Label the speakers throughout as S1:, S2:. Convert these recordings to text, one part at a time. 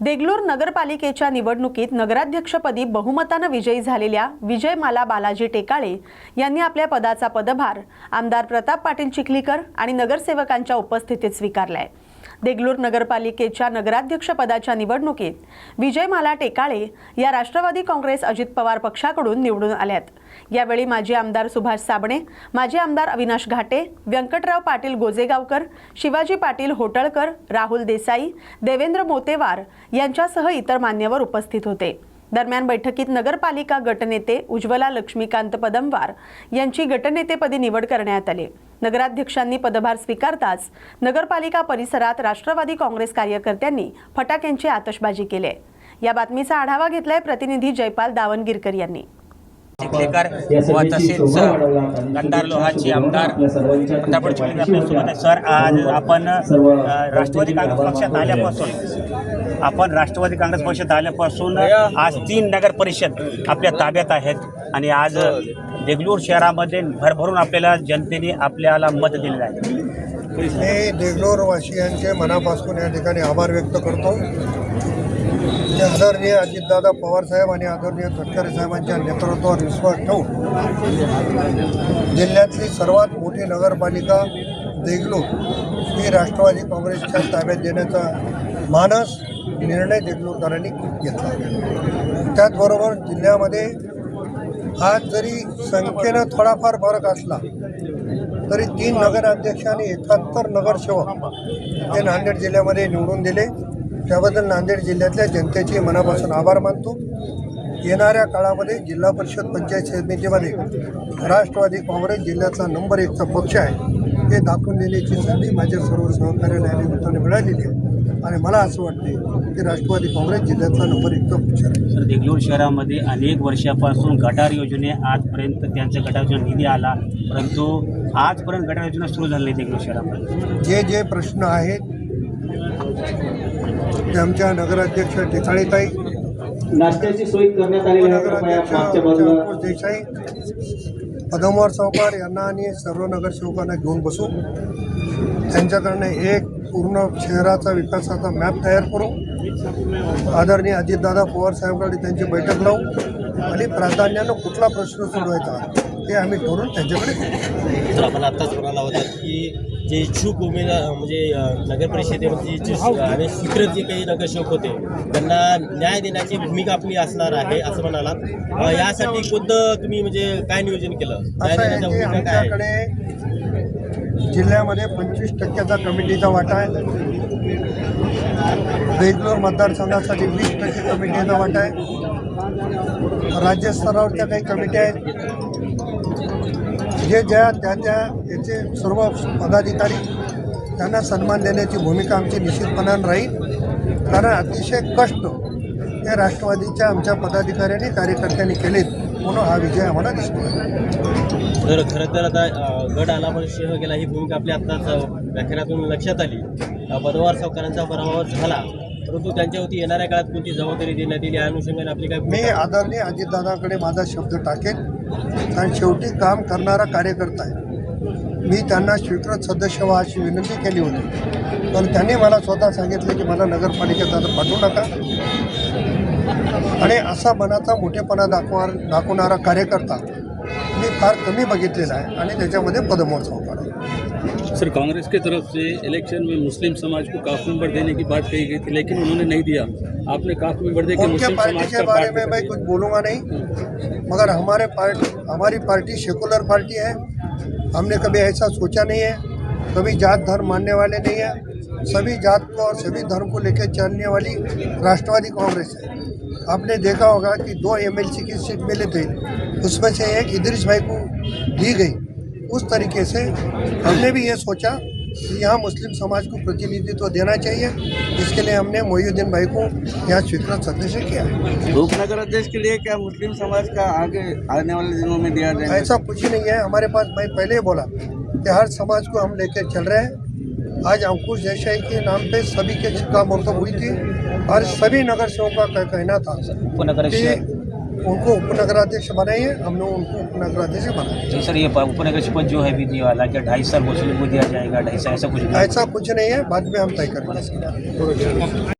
S1: देगलूर नगरपालिकेच्या निवडणुकीत नगराध्यक्षपदी बहुमतानं विजयी झालेल्या विजयमाला बालाजी टेकाळे यांनी आपल्या पदाचा पदभार आमदार प्रताप पाटील चिखलीकर आणि नगरसेवकांच्या उपस्थितीत स्वीकारलाय. देगलूर नगरपालिकेच्या नगराध्यक्षपदाच्या निवडणुकीत विजयमाला टेकाळे या राष्ट्रवादी काँग्रेस अजित पवार पक्षाकडून निवडून आल्यात. यावेळी माजी आमदार सुभाष साबणे माजी आमदार अविनाश घाटे व्यंकटराव पाटील गोजेगावकर शिवाजी पाटील होटळकर राहुल देसाई देवेंद्र मोतेवार यांच्यासह इतर मान्यवर उपस्थित होते. दरम्यान बैठकीत नगरपालिका गटनेते उज्ज्वला लक्ष्मीकांत पदमवार यांची गटनेतेपदी निवड करण्यात आली. नगराध्यक्षांनी पदभार स्वीकारताच नगरपालिका परिसरात राष्ट्रवादी काँग्रेस कार्यकर्त्यांनी फटाक्यांची आतषबाजी केली. या बातमीचा आढावा घेतलाय प्रतिनिधी जयपाल दावणगिरकर यांनी.
S2: चिखलीकर व तसेच गंधार लोहाचे आमदार प्रताप चिखलीकर आपल्यासोबत आहे. सर आज आपण राष्ट्रवादी काँग्रेस पक्षात आल्यापासून आपण राष्ट्रवादी काँग्रेस पक्षात आल्यापासून आज तीन नगर परिषद आपल्या ताब्यात आहेत. आणि आज देगलूर शहरामध्ये भरभरून आपल्याला जनतेने आपल्याला मत दिलेलं आहे.
S3: मी देगलूर वासियांचे मनापासून या ठिकाणी आभार व्यक्त करतो. म्हणजे आदरणीय अजितदादा पवारसाहेब आणि आदरणीय तटकरे साहेबांच्या नेतृत्वावर विश्वास ठेवून जिल्ह्यातली सर्वात मोठी नगरपालिका देगलूर ही राष्ट्रवादी काँग्रेसच्या ताब्यात देण्याचा मानस निर्णय देगलूरकरांनी घेतला. त्याचबरोबर जिल्ह्यामध्ये आज जरी संख्येनं थोडाफार फरक असला तरी तीन नगराध्यक्ष आणि एकाहत्तर नगरसेवक हे नांदेड जिल्ह्यामध्ये निवडून दिले. त्याबद्दल नांदेड जिल्ह्यातल्या जनतेचे मनापासून आभार मानतो. येणाऱ्या काळामध्ये जिल्हा परिषद पंचायत समितीमध्ये राष्ट्रवादी काँग्रेस जिल्ह्यातला नंबर एकचा पक्ष आहे. हे दाखवून देण्याची संधी माझ्या सर्व सहकार्याला या निमित्ताने मिळालेली आहे. आणि मला असं वाटते की राष्ट्रवादी काँग्रेस जिल्ह्यातला नंबर एकचा पक्ष आहे.
S2: तर देगलूर शहरामध्ये अनेक वर्षापासून गटार योजने आजपर्यंत त्यांच्या गटार निधी आला. परंतु आजपर्यंत गटार योजना सुरू झाली देगलूर शहरामध्ये.
S3: जे जे प्रश्न आहेत ते आमच्या नगराध्यक्ष टेकाळीताई
S4: नाश्त्याची सोय करण्यात कृपया
S3: नगराध्यक्ष अंकुश देसाई पदमवार सावकार यांना आणि सर्व नगरसेवकांना घेऊन बसू. त्यांच्याकडनं एक पूर्ण शहराचा विकासाचा मॅप तयार करू. आदरणीय अजितदादा पवार साहेबांकडे त्यांची बैठक लावू. आणि प्राधान्यानं कुठला प्रश्न सोडवायचा ते आम्ही ठरवून त्यांच्याकडे
S5: आपण आत्ताच म्हणाला होता की जे इच्छुक उमेदवार म्हणजे नगर परिषदेमध्ये जे आणि स्वीकृत जे काही नगरसेवक होते त्यांना न्याय देण्याची भूमिका आपली असणार आहे असं म्हणाला यासाठी कोणतं तुम्ही म्हणजे काय नियोजन केलं? न्याय देण्याच्या भूमिका काय आहे?
S3: जिल्ह्यामध्ये पंचवीस टक्क्याचा कमिटीचा वाटा आहे. बेंगलोर मतदारसंघासाठी वीस टक्के कमिटीचा वाटा आहे. राज्यस्तरावरच्या काही कमिट्या आहेत जे ज्या त्या त्या याचे सर्व पदाधिकारी त्यांना सन्मान देण्याची भूमिका आमची निश्चितपणानं राहील. कारण अतिशय कष्ट हे राष्ट्रवादीच्या आमच्या पदाधिकाऱ्यांनी कार्यकर्त्यांनी केलेत म्हणून हा विजय आम्हाला दिसतो
S5: तर खरं तर आता गड आला पण सिंह गेला ही भूमिका आपली आत्ताच व्याख्यानातून लक्षात आली. बदवार पदवार सावकारांचा पराभव झाला. परंतु त्यांच्यावरती येणाऱ्या काळात कोणती जबाबदारी देण्यात येईल या अनुषंगाने आपली काय
S3: मी आदरणीय अजितदादाकडे माझा शब्द टाकेन. कारण शेवटी काम करणारा कार्यकर्ता आहे. मी त्यांना स्वीकृत सदस्य व्हा अशी विनंती केली होती. पण त्यांनी मला स्वतः सांगितले की मला नगरपालिकेत आता पाठवू नका. आणि असा मनाचा मोठेपणा दाखवा दाखवणारा कार्यकर्ता मी फार कमी बघितलेला आहे आणि त्याच्यामध्ये पदमोत्सव करा
S6: सर कांग्रेस की तरफ़ से इलेक्शन में मुस्लिम समाज को काफ मेंबर देने की बात कही गई थी लेकिन उन्होंने नहीं दिया। आपने काफ मेंबर दे के मुस्लिम समाज
S3: के बारे में मैं कुछ बोलूँगा नहीं। मगर हमारे पार्टी हमारी पार्टी सेकुलर पार्टी है। हमने कभी ऐसा सोचा नहीं है। कभी जात धर्म मानने वाले नहीं है। सभी जात को और सभी धर्म को लेकर चलने वाली राष्ट्रवादी कांग्रेस है। आपने देखा होगा कि दो एमएलसी की सीट मिले थे। उसमें से एक इदरीस भाई को दी गई। उस तरीके से हमने भी ये सोचा कि यहाँ मुस्लिम समाज को प्रतिनिधित्व तो देना चाहिए। इसके लिए हमने मोहुद्दीन भाई को यहाँ स्वीकृत सदस्य किया। है
S7: उप नगर अध्यक्ष के लिए क्या मुस्लिम समाज का आगे आने वाले दिनों में दिया जाएगा?
S3: ऐसा कुछ नहीं है। हमारे पास मैं पहले ही बोला कि हर समाज को हम लेकर चल रहे हैं। आज अंकुश देसाई के नाम पे सभी के का मुर्तब हुई थी। और सभी नगर सेवकों का कहना था कि उनको उपनगराध्यक्ष बनाइए हमने उनको उपनगराध्यक्ष बनाया
S2: जी सर ये उपनगर पद जो है विधि वाला क्या ढाई साल मुस्लिम को दिया जाएगा ढाई साल ऐसा कुछ
S3: ऐसा कुछ नहीं है बाद में हम तय करेंगे इसके बारे में।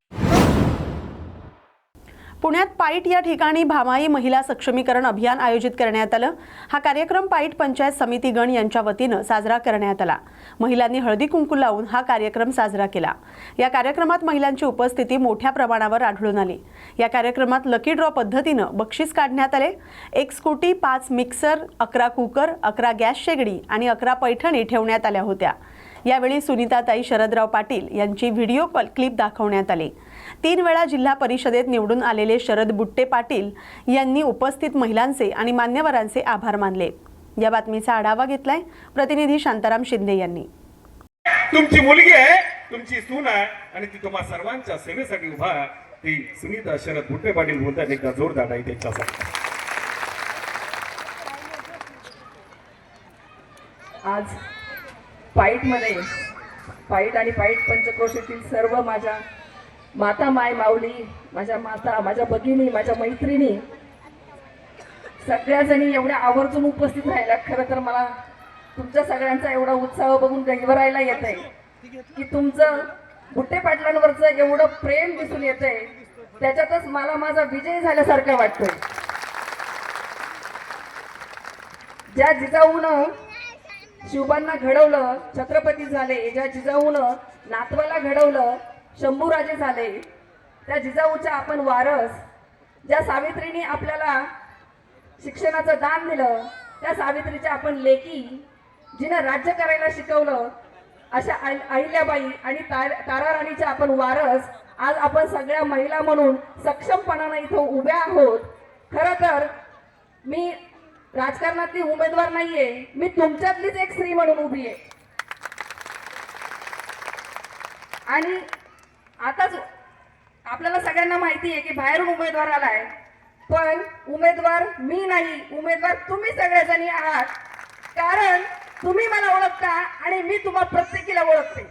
S1: पुण्यात पाईट या ठिकाणी भामाई महिला सक्षमीकरण अभियान आयोजित करण्यात आलं. हा कार्यक्रम पाईट पंचायत समिती गण यांच्या वतीनं साजरा करण्यात आला. महिलांनी हळदी कुंकू लावून हा कार्यक्रम साजरा केला. या कार्यक्रमात महिलांची उपस्थिती मोठ्या प्रमाणावर आढळून आली. या कार्यक्रमात लकी ड्रॉ पद्धतीनं बक्षीस काढण्यात आले. एक स्कूटी पाच मिक्सर अकरा कुकर अकरा गॅस शेगडी आणि अकरा पैठणी ठेवण्यात आल्या होत्या. यावेळी सुनीताताई शरदराव पाटील यांची व्हिडिओ क्लिप दाखवण्यात आली. तीन वेळा जिल्हा परिषदेत निवडून आलेले शरद बुट्टे पाटील यांनी उपस्थित महिलांचे आणि मान्यवरांचे आभार मानले. या बातमीचा आढावा घेतलाय प्रतिनिधी शांताराम शिंदे यांनी.
S8: तुमची मुलगी आहे तुमची सून आहे आणि ती तुम्हा सर्वांच्या सेवेसाठी उभा आहे. ती सुनीता शरद बुट्टे पाटील बोलतात एकदा जोरदार नाही त्यांच्यासाठी.
S9: आज पाईटमध्ये पाईट आणि पाईट पंचक्रोशीतील सर्व माझ्या माता माय माऊली माझ्या माता माझ्या भगिनी माझ्या मैत्रिणी सगळ्या जणी एवढ्या आवर्जून उपस्थित राहिल्या खरं तर मला तुमच्या सगळ्यांचा एवढा उत्साह बघून गैवरायला येत आहे की तुमचं बुट्टे पाटलांवरचं एवढं प्रेम दिसून येत आहे त्याच्यातच मला माझा विजय झाल्यासारखं वाटतंय. ज्या जिजाऊन शिवबांना घडवलं छत्रपती झाले ज्या जिजाऊन नातवाला घडवलं शंभूराजे झाले. त्या जिजाऊच्या आपण वारस ज्या सावित्रीने आपल्याला शिक्षणाचं दान दिलं त्या सावित्रीच्या आपण लेकी जिनं राज्य करायला शिकवलं अशा अहिल्याबाई आणि तार तारा राणीच्या आपण वारस आज आपण सगळ्या महिला म्हणून सक्षमपणानं इथं उभ्या आहोत. खरं तर मी राजकारणातली उमेदवार नाहीये मी तुमच्यातलीच एक स्त्री म्हणून उभी आहे. आणि आताच आपल्याला सगळ्यांना माहिती आहे की बाहेरून उमेदवार आलाय. पण उमेदवार मी नाही. उमेदवार तुम्ही सगळ्याजणी आहात. कारण तुम्ही मला ओळखता आणि मी तुम्हाला प्रत्येकीला ओळखते.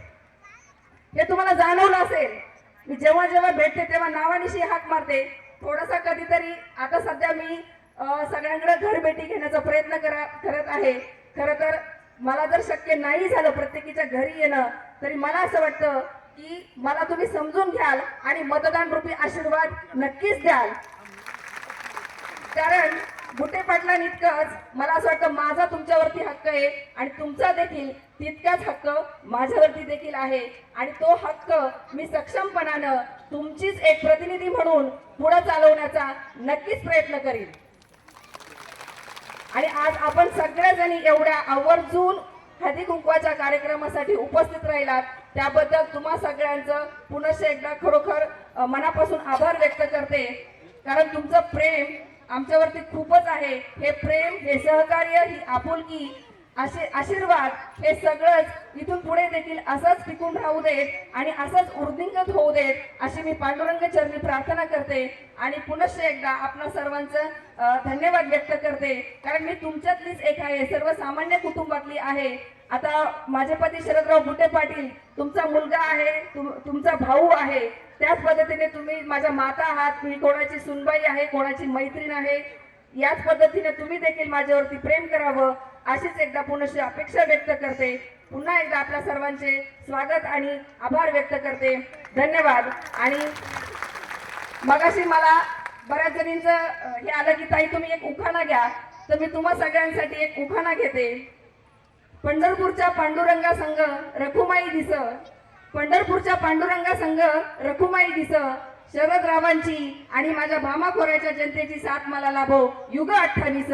S9: हे तुम्हाला जाणवलं असेल. मी जेव्हा जेव्हा भेटते तेव्हा नावानिशी हाक मारते. थोडासा कधीतरी आता सध्या मी अं, सगळ्यांकडे घरभेटी घेण्याचा प्रयत्न करा करत आहे. खरं तर मला जर शक्य नाही झालं प्रत्येकीच्या घरी येणं तरी मला असं वाटतं की मला तुम्ही समजून घ्याल आणि मतदान रूपी आशीर्वाद नक्कीच द्याल. कारण बुटे पाटलांइतकंच मला असं वाटतं माझा तुमच्यावरती हक्क आहे आणि तुमचा देखील तितकाच हक्क माझ्यावरती देखील आहे. आणि तो हक्क मी सक्षमपणानं तुमचीच एक प्रतिनिधी म्हणून पुढे चालवण्याचा नक्कीच प्रयत्न करीन. आणि आज आपण सगळ्याजणी एवढ्या आवर्जून हळदी कुंकवाच्या कार्यक्रमासाठी उपस्थित राहिलात. त्याबद्दल तुम्हा सगळ्यांचं पुनश्च एकदा खरोखर मनापासून आभार व्यक्त करते. कारण तुमचं प्रेम आमच्यावरती खूपच आहे. हे प्रेम हे सहकार्य ही आपुलकी असे आशीर्वाद हे सगळंच इथून पुढे देखील असंच टिकून राहू देत आणि असंच उर्दिंगत होऊ देत अशी मी पांडुरंग चरणी प्रार्थना करते. आणि पुनश्च एकदा आपणा सर्वांचं धन्यवाद व्यक्त करते. कारण मी तुमच्यातलीच एक आहे. सर्वसामान्य कुटुंबातली आहे. आता माझे पती शरदराव बुटे पाटील तुमचा मुलगा आहे तुम- तुमचा भाऊ आहे त्याच पद्धतीने तुम्ही माझ्या माता आहात मी कोणाची सुनबाई आहे कोणाची मैत्रीण आहे याच पद्धतीने तुम्ही देखील माझ्यावरती प्रेम करावं अशीच एकदा पुनशी अपेक्षा व्यक्त करते. पुन्हा एकदा आपल्या सर्वांचे स्वागत आणि आभार व्यक्त करते. धन्यवाद. आणि मगाशी मला बऱ्याच जणींचं हे आलं की ताई तुम्ही एक उखाणा घ्या. तर मी तुम्हा सगळ्यांसाठी एक उखाणा घेते. पंढरपूरच्या पांडुरंगा संघ रखुमाई दिस. पंढरपूरच्या पांडुरंगा संघ रखुमाई दिस. शरदरावांची आणि माझ्या भामाखोऱ्याच्या जनतेची साथ मला लाभो. युग अठ्ठावीस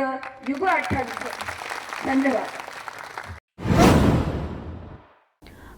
S9: युग अठ्ठावीस. धन्यवाद.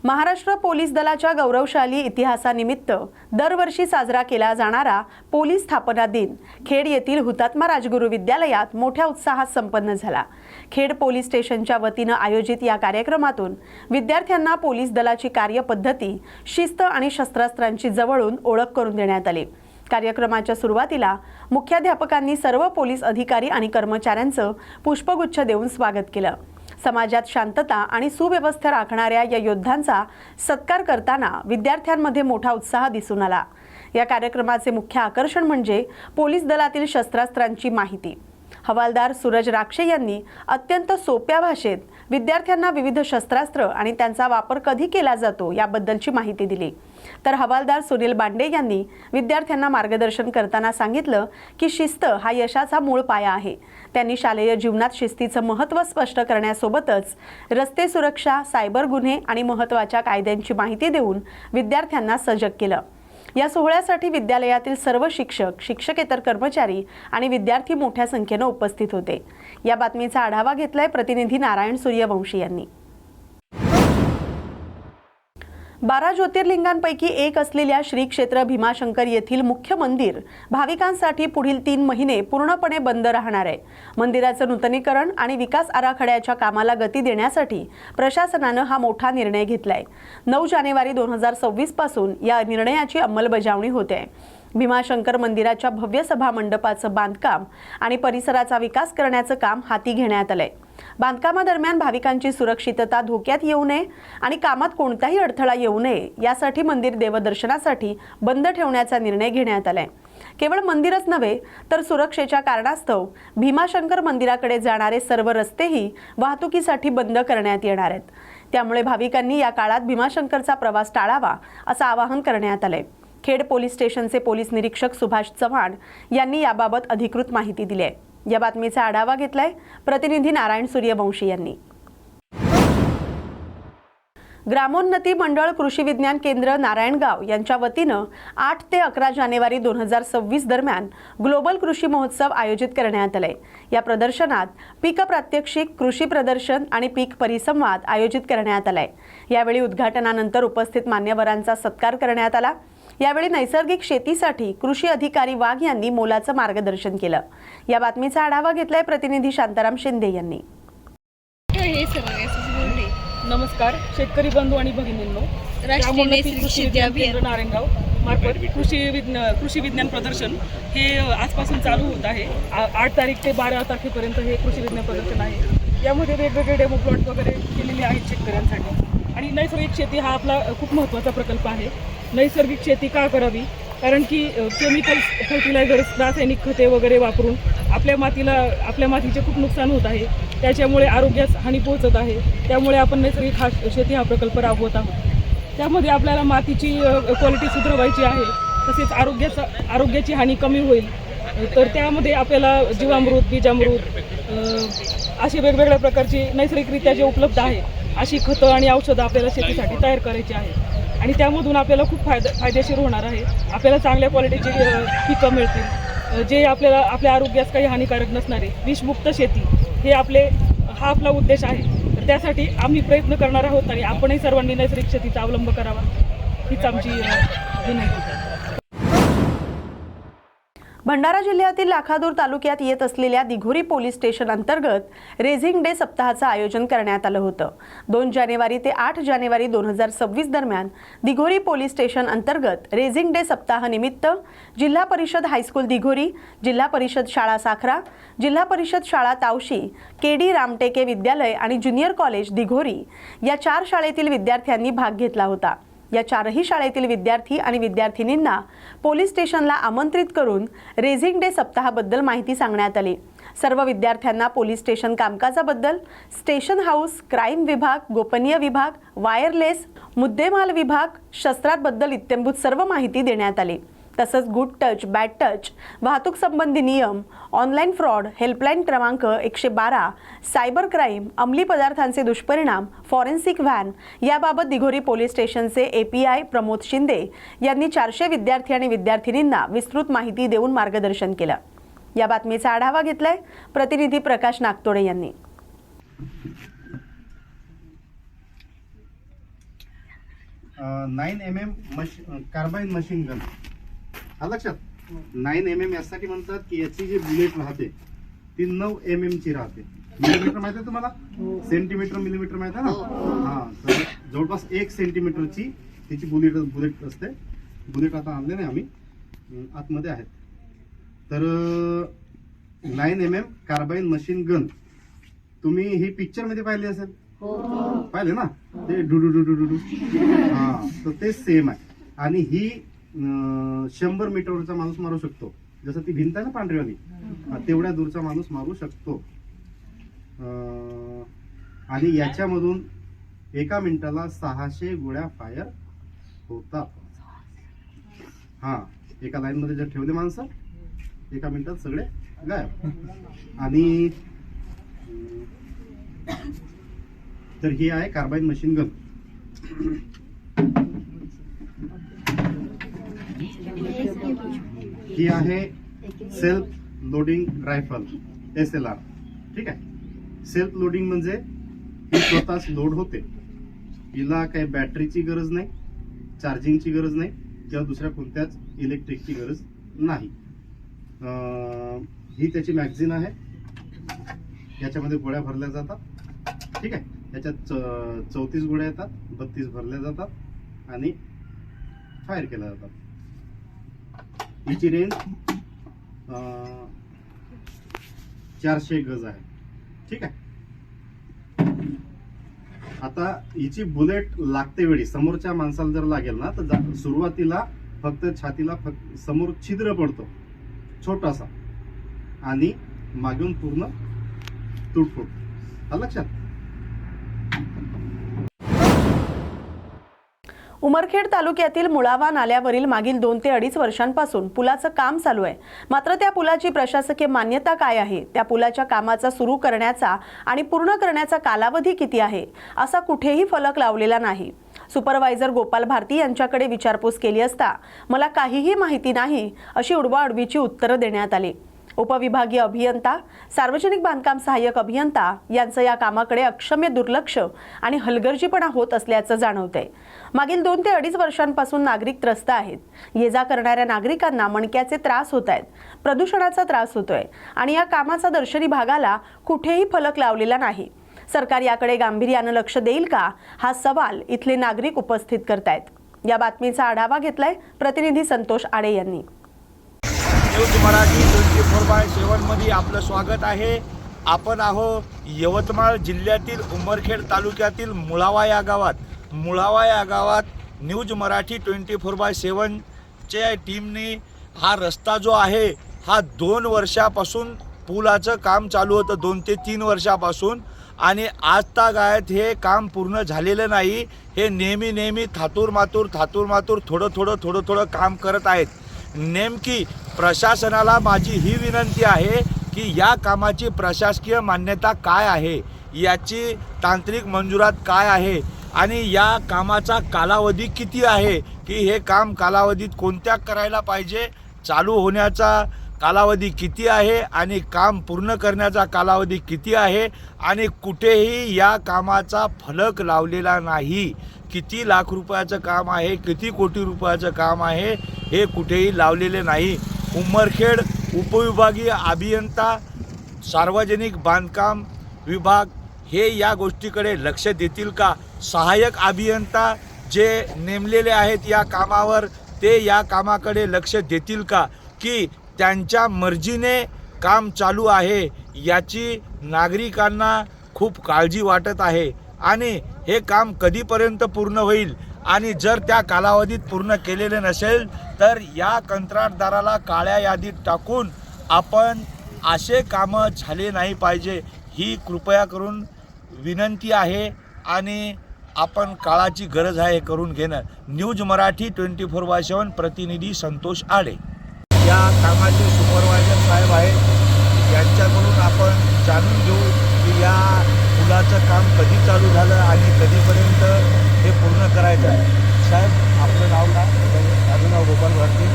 S1: महाराष्ट्र पोलीस दलाच्या गौरवशाली इतिहासानिमित्त दरवर्षी साजरा केला जाणारा पोलीस स्थापना दिन खेड येथील हुतात्मा राजगुरू विद्यालयात मोठ्या उत्साहात संपन्न झाला. खेड पोलीस स्टेशनच्या वतीनं आयोजित या कार्यक्रमातून विद्यार्थ्यांना पोलीस दलाची कार्यपद्धती शिस्त आणि शस्त्रास्त्रांची जवळून ओळख करून देण्यात आली. कार्यक्रमाच्या सुरुवातीला मुख्याध्यापकांनी सर्व पोलीस अधिकारी आणि कर्मचाऱ्यांचं पुष्पगुच्छ देऊन स्वागत केलं. समाजात शांतता आणि सुव्यवस्था राखणाऱ्या या योद्ध्यांचा सत्कार करताना विद्यार्थ्यांमध्ये मोठा उत्साह दिसून आला. या कार्यक्रमाचे मुख्य आकर्षण म्हणजे पोलीस दलातील शस्त्रास्त्रांची माहिती. हवालदार सूरज राक्षे यांनी अत्यंत सोप्या भाषेत विद्यार्थ्यांना विविध शस्त्रास्त्र आणि त्यांचा वापर कधी केला जातो याबद्दलची माहिती दिली. तर हवालदार सुनील बांडे यांनी विद्यार्थ्यांना मार्गदर्शन करताना सांगितलं की शिस्त हा यशाचा मूळ पाया आहे. त्यांनी शालेय जीवनात शिस्तीचं महत्त्व स्पष्ट करण्यासोबतच रस्ते सुरक्षा सायबर गुन्हे आणि महत्त्वाच्या कायद्यांची माहिती देऊन विद्यार्थ्यांना सजग केलं. या सोहळ्यासाठी विद्यालयातील सर्व शिक्षक शिक्षकेतर कर्मचारी आणि विद्यार्थी मोठ्या संख्येनं उपस्थित होते. या बातमीचा आढावा घेतलाय प्रतिनिधी नारायण सूर्यवंशी यांनी. बारा ज्योतिर्लिंगांपैकी एक असलेल्या श्री क्षेत्र भीमाशंकर येथील मुख्य मंदिर भाविकांसाठी पुढील तीन महिने पूर्णपणे बंद राहणार आहे. मंदिराचं नूतनीकरण आणि विकास आराखड्याच्या कामाला गती देण्यासाठी प्रशासनानं हा मोठा निर्णय घेतलाय. नऊ जानेवारी दोन हजार सव्वीसपासून या निर्णयाची अंमलबजावणी होते. आहे भीमाशंकर मंदिराच्या भव्य सभा मंडपाचं बांधकाम आणि परिसराचा विकास करण्याचं काम हाती घेण्यात आलंय. बांधकामादरम्यान भाविकांची सुरक्षितता धोक्यात येऊ नये आणि कामात कोणताही अडथळा येऊ नये यासाठी मंदिर देवदर्शनासाठी बंद ठेवण्याचा निर्णय घेण्यात आलाय. केवळ मंदिरच नव्हे तर सुरक्षेच्या कारणास्तव भीमाशंकर मंदिराकडे जाणारे सर्व रस्तेही वाहतुकीसाठी बंद करण्यात येणार आहेत. त्यामुळे भाविकांनी या काळात भीमाशंकरचा प्रवास टाळावा असं आवाहन करण्यात आलंय. खेड पोलीस स्टेशनचे पोलीस निरीक्षक सुभाष चव्हाण यांनी याबाबत अधिकृत माहिती दिली आहे या बातमीचा आढावा घेतलाय प्रतिनिधी नारायण सूर्यवंशी यांनी. ग्रामोन्नती मंडळ कृषी विज्ञान केंद्र नारायणगाव यांच्या वतीनं आठ ते अकरा जानेवारी दोन हजार सव्वीस दरम्यान ग्लोबल कृषी महोत्सव आयोजित करण्यात आलाय. या प्रदर्शनात पीक प्रात्यक्षिक कृषी प्रदर्शन आणि पीक परिसंवाद आयोजित करण्यात आलाय. यावेळी उद्घाटनानंतर उपस्थित मान्यवरांचा सत्कार करण्यात आला. यावेळी नैसर्गिक शेतीसाठी कृषी अधिकारी वाघ यांनी मोलाचं मार्गदर्शन केलं. या बातमीचा आढावा घेतलाय प्रतिनिधी शांताराम शिंदे यांनी.
S10: नमस्कार शेतकरी बंधू आणि भगिनींनो. नारायणगाव मार्फत कृषी विज्ञान कृषी विज्ञान प्रदर्शन हे आजपासून चालू होत आहे. आठ तारीख ते बारा तारखेपर्यंत हे कृषी विज्ञान प्रदर्शन आहे. यामध्ये वेगवेगळे डेमो प्लॉट वगैरे केलेले आहेत शेतकऱ्यांसाठी. आणि नैसर्गिक शेती हा आपला खूप महत्त्वाचा प्रकल्प आहे. नैसर्गिक शेती का करावी? कारण की केमिकल फर्टिलायझर्स रासायनिक खते वगैरे वापरून आपल्या मातीला आपल्या मातीचे खूप नुकसान होत आहे. त्याच्यामुळे आरोग्यास हानी पोहोचत आहे. त्यामुळे आपण नैसर्गिक हा शेती हा प्रकल्प राबवत आहोत. त्यामध्ये आपल्याला मातीची क्वालिटी सुधारवायची आहे. तसेच आरोग्याचा आरोग्याची हानी कमी होईल. तर त्यामध्ये आपल्याला जीवामृत बीजामृत असे अशी वेगवेगळ्या प्रकारची नैसर्गिकरित्या जे उपलब्ध आहे अशी खतं आणि औषधं आपल्याला शेतीसाठी तयार करायची आहे. आणि त्यामधून आपल्याला खूप फायदा फायदेशीर होणार आहे. आपल्याला चांगल्या क्वालिटीची पिकं मिळतील. जे आपल्याला आपल्या आरोग्यास काही हानिकारक नसणारे विषमुक्त शेती हे आपले हा आपला उद्देश आहे. तर त्यासाठी आम्ही प्रयत्न करणार आहोत आणि आपणही सर्वांनी नैसर्गिक शेतीचा अवलंब करावा. हीच आमची विनंती.
S1: भंडारा जिल्ह्यातील लाखादूर तालुक्यात येत असलेल्या दिघोरी पोलीस स्टेशन अंतर्गत रेझिंग डे सप्ताहाचं आयोजन करण्यात आलं होतं. दोन जानेवारी ते आठ जानेवारी दोन हजार सव्वीस दरम्यान दिघोरी पोलीस स्टेशन अंतर्गत रेझिंग डे सप्ताहानिमित्त जिल्हा परिषद हायस्कूल दिघोरी जिल्हा परिषद शाळा साखरा जिल्हा परिषद शाळा तावशी के डी रामटेके विद्यालय आणि ज्युनियर कॉलेज दिघोरी या चार शाळेतील विद्यार्थ्यांनी भाग घेतला होता. या चारही शाळेतील विद्यार्थी आणि विद्यार्थिनींना पोलीस स्टेशनला आमंत्रित करून रेझिंग डे सप्ताहाबद्दल माहिती सांगण्यात आली. सर्व विद्यार्थ्यांना पोलीस स्टेशन कामकाजाबद्दल स्टेशन हाऊस क्राईम विभाग गोपनीय विभाग वायरलेस मुद्देमाल विभाग शस्त्रांबद्दल इत्यंभूत सर्व माहिती देण्यात आली. तसंच गुड टच बॅड टच वाहतूक संबंधी नियम ऑनलाईन फ्रॉड हेल्पलाईन क्रमांक एकशे बारा सायबर क्राईम अंमली पदार्थांचे दुष्परिणाम फॉरेन्सिक व्हॅन याबाबत दिघोरी पोलीस स्टेशनचे A P I Pramod Shinde यांनी चारशे विद्यार्थी आणि विद्यार्थिनींना विस्तृत माहिती देऊन मार्गदर्शन केलं. या बातमीचा आढावा घेतलाय प्रतिनिधी प्रकाश नागतोडे यांनी.
S11: नाईन एम एम मश कार्बाईन मशीन गन हा लक्षात. नाईन एम एम यासाठी म्हणतात की याची जी बुलेट राहते ती नऊ एम एम ची राहते. मिलीमीटर माहिती आहे तुम्हाला? सेंटीमीटर मिलीमीटर माहिती आहे ना? हा तर जवळपास एक सेंटीमीटरची तिची बुलेट बुलेट असते. बुलेट आता आणले नाही आम्ही. आतमध्ये आहेत. तर nine M M carbine machine gun. तुम्ही ही पिक्चरमध्ये पाहिली असेल? पाहिले ना? ते डू डू डू डू डू डू हा तर ते सेम आहे. आणि ही शंभर मीटरवरचा माणूस मारू शकतो. जसं ती भिंत आहे ना पांढरीवाली तेवढ्या दूरचा माणूस मारू शकतो. आणि याच्यामधून एका मिनिटाला सहाशे गोळ्या फायर होतात. हां एका लाईनमध्ये जर ठेवले माणसं एका मिनिटात सगळे गायब. आणि तर ही आहे कार्बाईन मशीन गन ही आहे self loading rifle S L R ठीक आहे? सेल्फ लोडिंग म्हणजे ही स्वतःच लोड होते. हिला काही बॅटरीची गरज नाही चार्जिंगची गरज नाही किंवा दुसऱ्या कोणत्याच इलेक्ट्रिकची गरज नाही. ही त्याची मॅगझिन आहे. याच्यामध्ये गोळ्या भरल्या जातात. ठीक आहे? याच्यात च चौतीस गोळ्या येतात बत्तीस भरल्या जातात आणि फायर केल्या जातात. हिची रेंज चारशे गज आहे. ठीक आहे? आता हिची बुलेट लागते वेळी. समोरच्या माणसाला जर लागेल ना तर जा- सुरुवातीला फक्त छातीला फक्त समोर छिद्र पडतो. छोटासा. आणि मागून पूर्ण तुटफुट. लक्षात?
S1: उमरखेड तालुक्यातील मुळावा नाल्यावरील मागील दोन ते अडीच वर्षांपासून पुलाचं काम चालू आहे. मात्र त्या पुलाची प्रशासकीय मान्यता काय आहे? त्या पुलाच्या कामाचा सुरू करण्याचा आणि पूर्ण करण्याचा कालावधी किती आहे? असा कुठेही फलक लावलेला नाही. सुपरवायझर गोपाल भारती यांच्याकडे विचारपूस केली असता मला काहीही माहिती नाही अशी उडवाउडवीची उत्तरं देण्यात आली. उपविभागीय अभियंता सार्वजनिक बांधकाम सहाय्यक अभियंता यांचं या कामाकडे अक्षम्य दुर्लक्ष आणि हलगर्जीपणा होत असल्याचं जाणवतंय. मागील दोन ते अडीच वर्षांपासून नागरिक त्रस्त आहेत. ये जा करणाऱ्या नागरिकांना मणक्याचे त्रास होत आहेत. प्रदूषणाचा त्रास होतोय आणि या कामाचा दर्शनी भागाला कुठेही फलक लावलेला नाही. सरकार याकडे गांभीर्यानं लक्ष देईल का? हा सवाल इथले नागरिक उपस्थित करतायत. या बातमीचा आढावा घेतलाय प्रतिनिधी संतोष आडे यांनी.
S12: News Marathi twenty four by सेवनमध्ये आपलं स्वागत आहे. आपण आहो यवतमाळ जिल्ह्यातील उमरखेड तालुक्यातील मुळावा या गावात. मुळावा या गावात news Marathi twenty four by सेवनच्या टीमने हा रस्ता जो आहे हा दोन वर्षापासून पुलाचं काम चालू होतं दोन ते तीन वर्षापासून. आणि आज तागायत हे काम पूर्ण झालेलं नाही. हे नेहमी नेहमी थातूर मातूर थातूर मातूर थोडं थोडं थोडं थोडं काम करत आहेत. नेमकी प्रशासनाला माझी ही विनंती आहे की या कामाची प्रशासकीय मान्यता काय आहे? याची तांत्रिक मंजुरात काय आहे? आणि या कामाचा कालावधी किती आहे? की हे काम कालावधीत कोणत्या करायला पाहिजे? चालू होण्याचा कालावधी किती आहे? आणि काम पूर्ण करण्याचा कालावधी किती आहे? आणि कुठेही या कामाचा फलक लावलेला नाही. किती लाख रुपयाचं काम आहे किती कोटी रुपयाचं काम आहे हे कुठेही लावलेले नाही. उमरखेड उपविभागीय अभियंता सार्वजनिक बांधकाम विभाग हे या गोष्टीकडे लक्ष देतील का? सहाय्यक अभियंता जे नेमलेले आहेत या कामावर ते या कामाकडे लक्ष देतील का? की त्यांच्या मर्जीने काम चालू आहे याची नागरिकांना खूप काळजी वाटत आहे. आणि हे काम कधीपर्यंत पूर्ण होईल आणि जर त्या कालावधीत पूर्ण केलेले नसेल तर या कंत्राटदाराला काळ्या यादीत टाकून आपण असे कामं झाले नाही पाहिजे ही कृपया करून विनंती आहे आणि आपण काळाची गरज आहे करून घेणं. News Marathi twenty four by seven प्रतिनिधी संतोष आडे. या कामाचे सुपरवायझर साहेब आहेत. यांच्याकडून आपण जाणून घेऊ की या पुलाचं काम कधी चालू झालं आणि कधीपर्यंत हे पूर्ण करायचं आहे? साहेब आपलं नाव काय माझं नाव गोपाल भारती.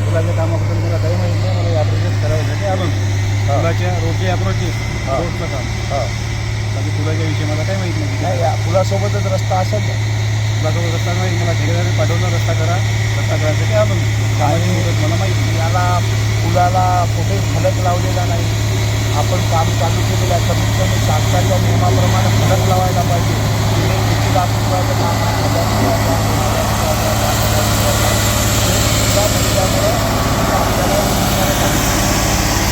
S12: पुलाच्या कामाबद्दल मला काही माहिती नाही मला ॲप्रोचेस करायसाठी आलो पुलाच्या रोडचे ॲप्रोचेस रोडचं काम. बाकी पुलाच्या विषयी मला काही माहिती नाही. या पुलासोबतच रस्ता असेल पुलासोबत रस्ता नाही मला ठेकेदारी पाठवला रस्ता करा. रस्ता करायसाठी आलो मी मला माहिती नाही. याला पुलाला कुठे फलक लावलेला नाही. आपण काम चालू केलेलं आहे. कमीत कमी शासनाच्या नियमाप्रमाणे फलक लावायला पाहिजे की हे किती लाख रुपयाचं काम आहे हजार रुपयाचं आहे, हजार रुपयाचं आहे, पाच हजार रुपयाचं आहे. हे सुद्धा नसल्यामुळं आपल्याला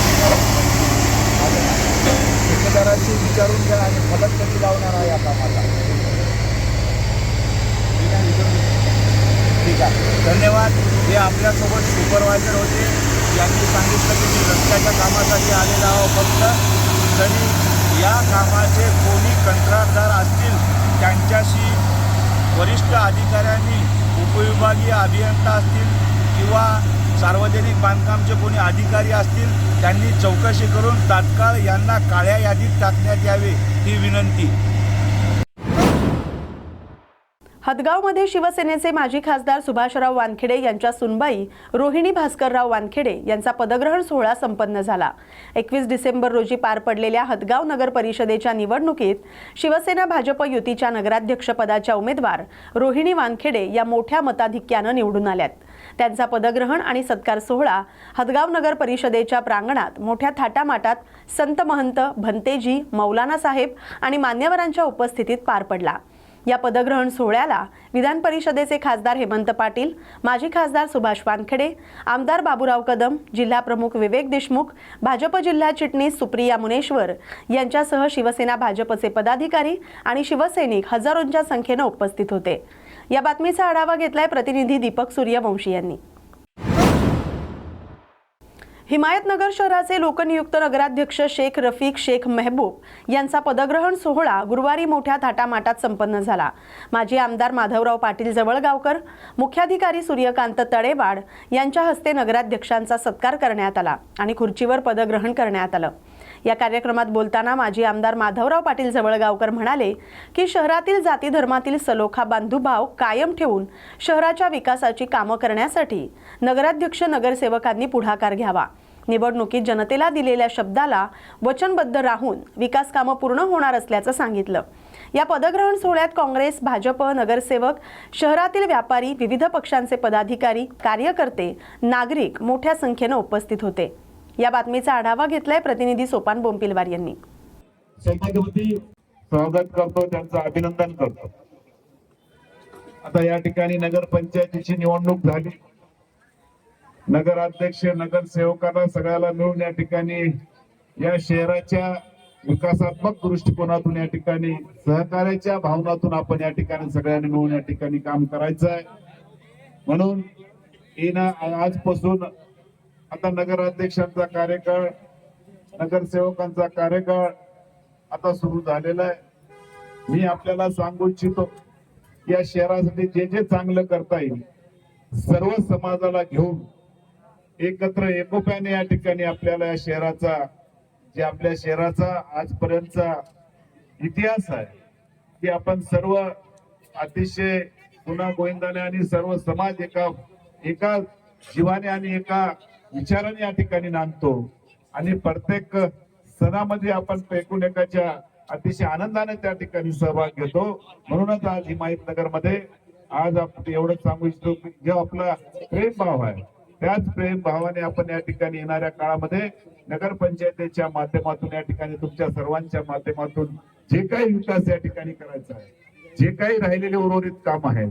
S12: विचारायला ठेकेदाराशी विचारून घ्या आणि फलक कधी लावणार आहे या कामाला ठीक आहे धन्यवाद हे आपल्यासोबत सुपरवायझर होते यांनी सांगितलं की मी रस्त्याच्या कामासाठी आलेला आहो फक्त तरी या कामाचे कोणी कंत्राटदार असतील त्यांच्याशी वरिष्ठ अधिकाऱ्यांनी उपविभागीय अभियंता असतील किंवा सार्वजनिक बांधकामचे कोणी अधिकारी असतील त्यांनी चौकशी करून तात्काळ यांना काळ्या यादीत टाकण्यात यावे ही विनंती.
S1: हदगावमध्ये शिवसेनेचे माजी खासदार सुभाषराव वानखेडे यांच्या सुनबाई रोहिणी भास्करराव वानखेडे यांचा पदग्रहण सोहळा संपन्न झाला. एकवीस डिसेंबर रोजी पार पडलेल्या हदगाव नगर परिषदेच्या निवडणुकीत शिवसेना भाजप युतीच्या नगराध्यक्षपदाच्या उमेदवार रोहिणी वानखेडे या मोठ्या मताधिक्यानं निवडून आल्यात. त्यांचा पदग्रहण आणि सत्कार सोहळा हदगाव नगर परिषदेच्या प्रांगणात मोठ्या थाटामाटात संत महंत भंतेजी मौलाना साहेब आणि मान्यवरांच्या उपस्थितीत पार पडला. या पदग्रहण सोहळ्याला विधान परिषदेचे खासदार हेमंत पाटील माजी खासदार सुभाष वानखेडे आमदार बाबूराव कदम जिल्हा प्रमुख विवेक देशमुख भाजप जिल्हा चिटणीस सुप्रिया मुनेश्वर यांच्यासह शिवसेना भाजपचे पदाधिकारी आणि शिवसैनिक हजारोंच्या संख्येनं उपस्थित होते. या बातमीचा आढावा घेतलाय प्रतिनिधी दीपक सूर्यवंशी यांनी. हिमायतनगर शहराचे लोकनियुक्त नगराध्यक्ष शेख रफीक शेख मेहबूब यांचा पदग्रहण सोहळा गुरुवारी मोठ्या थाटामाटात संपन्न झाला. माजी आमदार माधवराव पाटील जवळगावकर मुख्याधिकारी सूर्यकांत तळेवाड यांच्या हस्ते नगराध्यक्षांचा सत्कार करण्यात आला आणि खुर्चीवर पदग्रहण करण्यात आलं. या कार्यक्रमात बोलताना माजी आमदार माधवराव पाटील जवळगावकर म्हणाले की शहरातील जाती धर्मातील सलोखा बांधुभाव कायम ठेवून शहराच्या विकासाची कामं करण्यासाठी नगराध्यक्ष नगरसेवकांनी पुढाकार घ्यावा. निवडणुकीत जनतेला दिलेल्या शब्दाला वचनबद्ध राहून विकास कामं पूर्ण होणार असल्याचं सांगितलं. या पदग्रहण सोहळ्यात काँग्रेस भाजप नगरसेवक शहरातील व्यापारी विविध पक्षांचे पदाधिकारी कार्यकर्ते नागरिक मोठ्या संख्येनं उपस्थित होते. या बातमीचा आढावा घेतलाय प्रतिनिधी सोपान बोंपिलवार यांनी.
S8: सौभाग्यवती स्वागत करतो त्यांचं अभिनंदन करतो. आता या ठिकाणी नगरपंचायतीची निवडणूक झाली. नगराध्यक्ष नगरसेवकांना सगळ्याला मिळून या ठिकाणी या शहराच्या विकासात्मक दृष्टिकोनातून या ठिकाणी सहकार्याच्या भावनातून आपण या ठिकाणी सगळ्यांनी मिळून या ठिकाणी काम करायचं आहे म्हणून आजपासून आता नगराध्यक्षांचा कार्यकाळ नगरसेवकांचा कार्यकाळ आता सुरू झालेला आहे. मी आपल्याला सांगू इच्छितो या शहरासाठी जे जे चांगलं करता येईल सर्व समाजाला घेऊन एकत्र एकोप्याने या ठिकाणी आपल्याला या शहराचा जे आपल्या शहराचा आजपर्यंतचा इतिहास आहे की आपण सर्व अतिशय गुन्हा गोविंदाने आणि सर्व समाज एका एका जीवाने आणि एका विचाराने या ठिकाणी नांदतो. आणि प्रत्येक सणामध्ये आपण एकूण एकाच्या अतिशय आनंदाने त्या ठिकाणी सहभाग घेतो. म्हणूनच आज हिमायत मध्ये आज आपण एवढं सांगू इच्छितो की जो आपला प्रेम भाव आहे त्याच प्रेम भावाने आपण या ठिकाणी येणाऱ्या काळामध्ये नगरपंचायतीच्या माध्यमातून या ठिकाणी तुमच्या सर्वांच्या माध्यमातून जे काही विकास या ठिकाणी करायचा आहे जे काही राहिलेले उर्वरित काम आहेत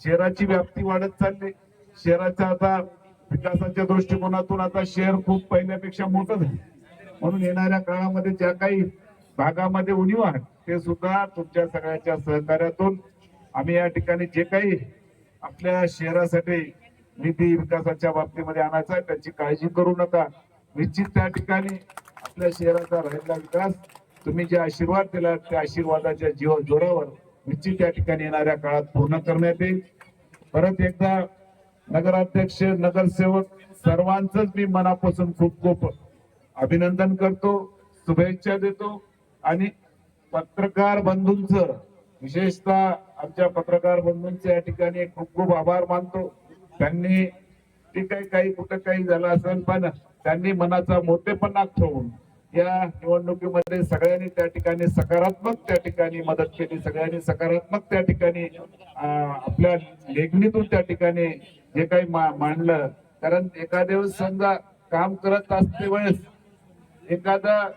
S8: शहराची व्याप्ती वाढत चालली. शहराचा आता विकासाच्या दृष्टिकोनातून आता शहर खूप पहिल्यापेक्षा मोठं झालं. म्हणून येणाऱ्या काळामध्ये ज्या काही भागामध्ये उणीव आहेत ते सुद्धा तुमच्या सगळ्याच्या सहकार्यातून आम्ही या ठिकाणी जे काही आपल्या शहरासाठी निधी विकासाच्या बाबतीमध्ये आणायचा आहे त्याची काळजी करू नका. निश्चित त्या ठिकाणी आपल्या शहराचा राहिलेला विकास तुम्ही जे आशीर्वाद दिला त्या आशीर्वादाच्या जीव जोरावर निश्चित त्या ठिकाणी येणाऱ्या काळात पूर्ण करण्यात येईल. परत एकदा नगराध्यक्ष नगरसेवक सर्वांचंच मी मनापासून खूप खूप अभिनंदन करतो शुभेच्छा देतो आणि पत्रकार बंधूंचं विशेषतः आमच्या पत्रकार बंधूंचे या ठिकाणी खूप खूप आभार मानतो. त्यांनी ठीक आहे काही कुठं काही झालं असेल पण त्यांनी मनाचा मोठेपणा ठेवून या निवडणुकीमध्ये सगळ्यांनी त्या ठिकाणी सकारात्मक त्या ठिकाणी मदत केली. सगळ्यांनी सकारात्मक त्या ठिकाणी आपल्या लेखणीतून त्या ठिकाणी जे काही मा- मांडलं. कारण एखाद्या वेळेस समजा काम करत असते वेळेस एखादा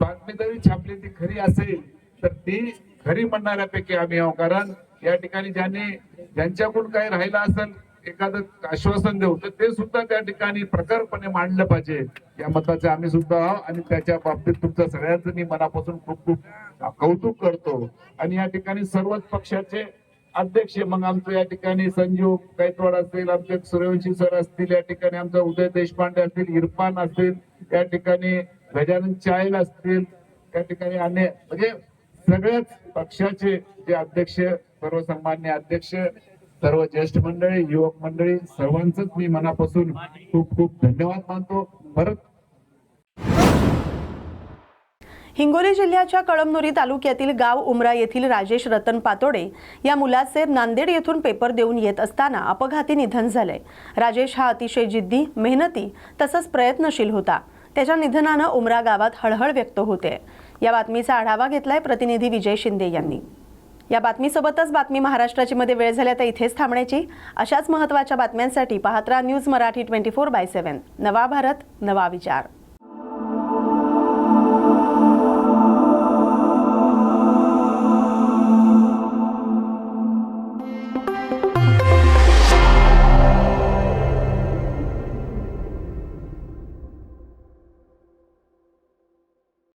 S8: बातमी जरी छापली ती खरी असेल तर ती खरी म्हणणाऱ्यापैकी आम्ही आहोत. कारण या ठिकाणी ज्यांनी ज्यांच्याकडून काही राहिलं असेल एखादं आश्वासन देऊ तर ते सुद्धा त्या ठिकाणी प्रखरपणे मांडलं पाहिजे. या मताचे आम्ही सुद्धा आहोत आणि त्याच्या बाबतीत तुमचं सगळ्यांचं मी मनापासून खूप खूप कौतुक करतो. आणि या ठिकाणी सर्वच पक्षाचे अध्यक्ष मग आमचं या ठिकाणी संजीव गायकवाड असतील आमचे सूर्यवंशी सर असतील या ठिकाणी आमचा उदय देशपांडे असतील इरफान असतील या ठिकाणी गजानन चायल असतील त्या ठिकाणी अन्य म्हणजे सगळ्याच पक्षाचे जे अध्यक्ष सर्वसामान्य अध्यक्ष सर्व ज्येष्ठ मंडळी युवक मंडळी सर्वांचंच मी मनापासून खूप खूप धन्यवाद मानतो. परत
S1: हिंगोली जिल्ह्याच्या कळमनुरी तालुक्यातील गाव उमरा येथील राजेश रतन पातोडे या मुलाचे नांदेड येथून पेपर देऊन येत असताना अपघाती निधन झाले राजेश हा अतिशय जिद्दी मेहनती तसंच प्रयत्नशील होता. त्याच्या निधनानं उमरा गावात हळहळ व्यक्त होते. या बातमीचा आढावा घेतलाय प्रतिनिधी विजय शिंदे यांनी. या बातमीसोबतच बातमी महाराष्ट्राची मध्ये वेळ झाल्या तर इथेच थांबण्याची. अशाच महत्त्वाच्या बातम्यांसाठी पाहत्रा news Marathi twenty four by seven. नवा भारत नवा विचार.